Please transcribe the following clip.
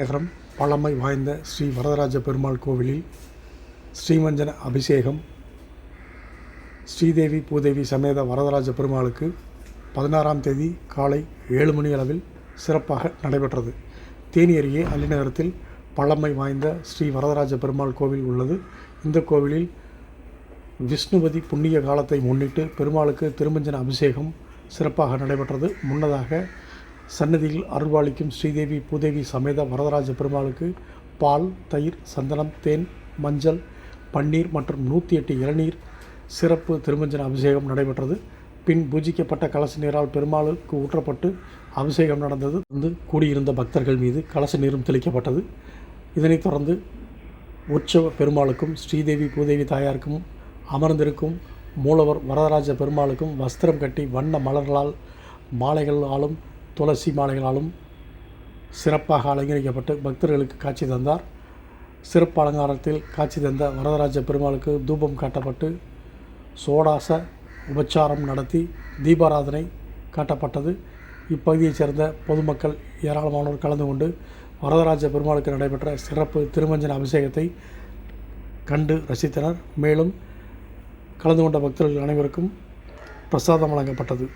நகரம் பழமை வாய்ந்த ஸ்ரீ வரதராஜ பெருமாள் கோவிலில் ஸ்ரீமஞ்சன அபிஷேகம். ஸ்ரீதேவி பூதேவி சமேத வரதராஜ பெருமாளுக்கு பதினாறாம் தேதி காலை ஏழு மணி அளவில் சிறப்பாக நடைபெற்றது. தேனி அருகே அல்லிநகரத்தில் பழமை வாய்ந்த ஸ்ரீ வரதராஜ பெருமாள் கோவில் உள்ளது. இந்த கோவிலில் விஷ்ணுபதி புண்ணிய காலத்தை முன்னிட்டு பெருமாளுக்கு திருமஞ்சன அபிஷேகம் சிறப்பாக நடைபெற்றது. முன்னதாக சன்னதியில் அருள்வாளிக்கும் ஸ்ரீதேவி பூதேவி சமேத வரதராஜ பெருமாளுக்கு பால் தயிர் சந்தனம் தேன் மஞ்சள் பன்னீர் மற்றும் நூற்றி எட்டு இளநீர் சிறப்பு திருமஞ்சன அபிஷேகம் நடைபெற்றது. பின் பூஜிக்கப்பட்ட கலச நீரால் பெருமாளுக்கு ஊற்றப்பட்டு அபிஷேகம் நடந்தது. வந்து கூடியிருந்த பக்தர்கள் மீது கலச நீரும் தெளிக்கப்பட்டது. இதனைத் தொடர்ந்து உற்சவ பெருமாளுக்கும் ஸ்ரீதேவி பூதேவி தாயாருக்கும் அமர்ந்திருக்கும் மூலவர் வரதராஜ பெருமாளுக்கும் வஸ்திரம் கட்டி வண்ண மலர்களால் மாலைகளாலும் துளசி மாலைகளாலும் சிறப்பாக அலங்கரிக்கப்பட்டு பக்தர்களுக்கு காட்சி தந்தார். சிறப்பு அலங்காரத்தில் காட்சி தந்த வரதராஜ பெருமாளுக்கு தூபம் காட்டப்பட்டு சோடாச உபச்சாரம் நடத்தி தீபாராதனை காட்டப்பட்டது. இப்பகுதியைச் சேர்ந்த பொதுமக்கள் ஏராளமானோர் கலந்து கொண்டு வரதராஜ பெருமாளுக்கு நடைபெற்ற சிறப்பு திருமஞ்சன அபிஷேகத்தை கண்டு ரசித்தனர். மேலும் கலந்து கொண்ட பக்தர்கள் அனைவருக்கும் பிரசாதம் வழங்கப்பட்டது.